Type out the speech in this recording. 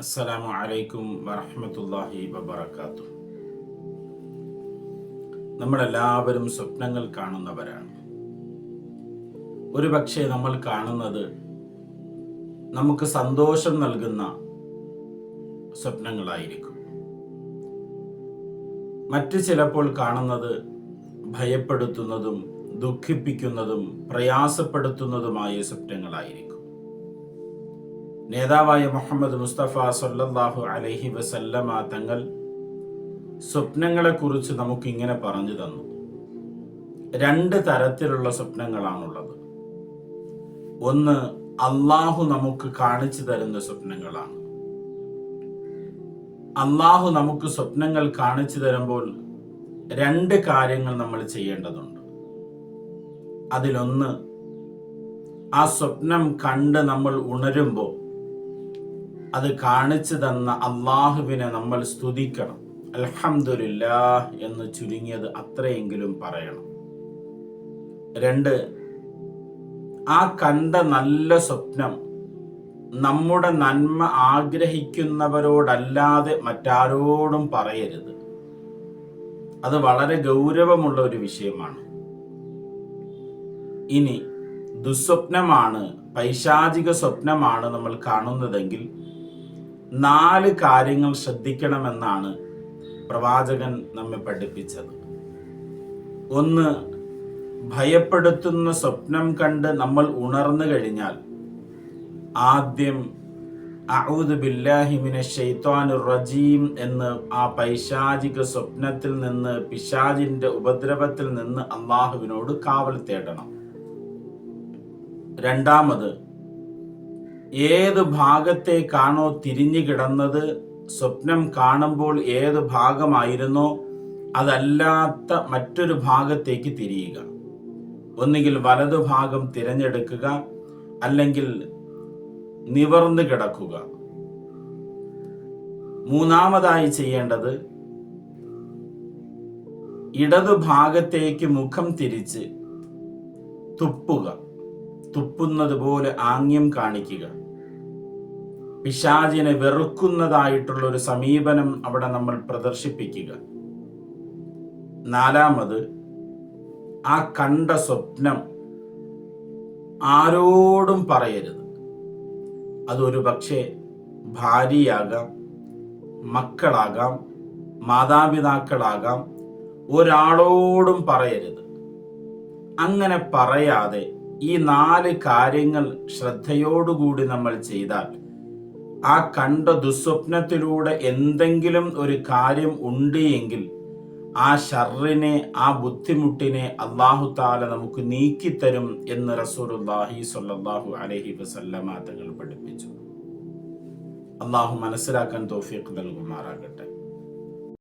അസ്സലാമു അലൈക്കും വറഹ്മത്തുള്ളാഹി വബറകാതുഹു. നമ്മളെല്ലാവരും സ്വപ്നങ്ങൾ കാണുന്നവരാണ്. ഒരുപക്ഷെ നമ്മൾ കാണുന്നത് നമുക്ക് സന്തോഷം നൽകുന്ന സ്വപ്നങ്ങളായിരിക്കും. മറ്റ് ചിലപ്പോൾ കാണുന്നത് ഭയപ്പെടുത്തുന്നതും ദുഃഖിപ്പിക്കുന്നതും പ്രയാസപ്പെടുത്തുന്നതുമായ സ്വപ്നങ്ങളായിരിക്കും. നേതാവായ മുഹമ്മദ് മുസ്തഫ സല്ലല്ലാഹു അലഹി വസല്ലമ തങ്ങൾ സ്വപ്നങ്ങളെക്കുറിച്ച് നമുക്ക് ഇങ്ങനെ പറഞ്ഞു തന്നു. രണ്ട് തരത്തിലുള്ള സ്വപ്നങ്ങളാണുള്ളത്. ഒന്ന് അള്ളാഹു നമുക്ക് കാണിച്ചു തരുന്ന സ്വപ്നങ്ങളാണ്. അള്ളാഹു നമുക്ക് സ്വപ്നങ്ങൾ കാണിച്ചു തരുമ്പോൾ രണ്ട് കാര്യങ്ങൾ നമ്മൾ ചെയ്യേണ്ടതുണ്ട്. അതിലൊന്ന് ആ സ്വപ്നം കണ്ട് നമ്മൾ ഉണരുമ്പോൾ അത് കാണിച്ചു തന്ന അള്ളാഹുവിനെ നമ്മൾ സ്തുതിക്കണം. അലഹമില്ല എന്ന് ചുരുങ്ങിയത് അത്രയെങ്കിലും പറയണം. രണ്ട് ആ കണ്ട നല്ല സ്വപ്നം നമ്മുടെ നന്മ ആഗ്രഹിക്കുന്നവരോടല്ലാതെ മറ്റാരോടും പറയരുത്. അത് വളരെ ഗൗരവമുള്ള ഒരു വിഷയമാണ്. ഇനി ദുസ്വപ്നമാണ് പൈശാചിക സ്വപ്നമാണ് നമ്മൾ കാണുന്നതെങ്കിൽ നാല് കാര്യങ്ങൾ ശ്രദ്ധിക്കണമെന്നാണ് പ്രവാചകൻ നമ്മെ പഠിപ്പിച്ചത്. ഒന്ന് ഭയപ്പെടുത്തുന്ന സ്വപ്നം കണ്ട് നമ്മൾ ഉണർന്നു കഴിഞ്ഞാൽ ആദ്യം അഊദ് ബില്ലാഹിമിനെ ഷെയ്ത്താനുർ റജീം എന്ന് ആ പൈശാചിക സ്വപ്നത്തിൽ നിന്ന് പിശാജിന്റെ ഉപദ്രവത്തിൽ നിന്ന് അള്ളാഹുവിനോട് കാവൽ തേടണം. രണ്ടാമത് ഏത് ഭാഗത്തേക്കാണോ തിരിഞ്ഞു കിടന്നത് സ്വപ്നം കാണുമ്പോൾ ഏത് ഭാഗമായിരുന്നോ അതല്ലാത്ത മറ്റൊരു ഭാഗത്തേക്ക് തിരിയുക. ഒന്നുകിൽ വലതു ഭാഗം തിരഞ്ഞെടുക്കുക അല്ലെങ്കിൽ നിവർന്നു കിടക്കുക. മൂന്നാമതായി ചെയ്യേണ്ടത് ഇടതു ഭാഗത്തേക്ക് മുഖം തിരിച്ച് തുപ്പുക. തുപ്പുന്നത് പോലെ ആംഗ്യം കാണിക്കുക. പിശാചിനെ വെറുക്കുന്നതായിട്ടുള്ള ഒരു സമീപനം അവിടെ നമ്മൾ പ്രദർശിപ്പിക്കുക. നാലാമത് ആ കണ്ട സ്വപ്നം ആരോടും പറയരുത്. അതൊരു പക്ഷേ ഭാര്യയാകാം മക്കളാകാം മാതാപിതാക്കളാകാം ഒരാളോടും പറയരുത്. അങ്ങനെ പറയാതെ ഈ നാല് കാര്യങ്ങൾ ശ്രദ്ധയോടുകൂടി നമ്മൾ ചെയ്താൽ ആ കണ്ട ദുസ്വപ്നത്തിലൂടെ എന്തെങ്കിലും ഒരു കാര്യം ഉണ്ട് എങ്കിൽ ആ ഷർറിനെ ആ ബുദ്ധിമുട്ടിനെ അള്ളാഹു താല നമുക്ക് നീക്കിത്തരും എന്ന് റസൂലുല്ലാഹി സ്വല്ലല്ലാഹു അലഹി വസല്ലമ തങ്ങൾ പഠിപ്പിച്ചു. അള്ളാഹു മനസ്സിലാക്കാൻ തോഫീഖ് നൽകുമാറാകട്ടെ.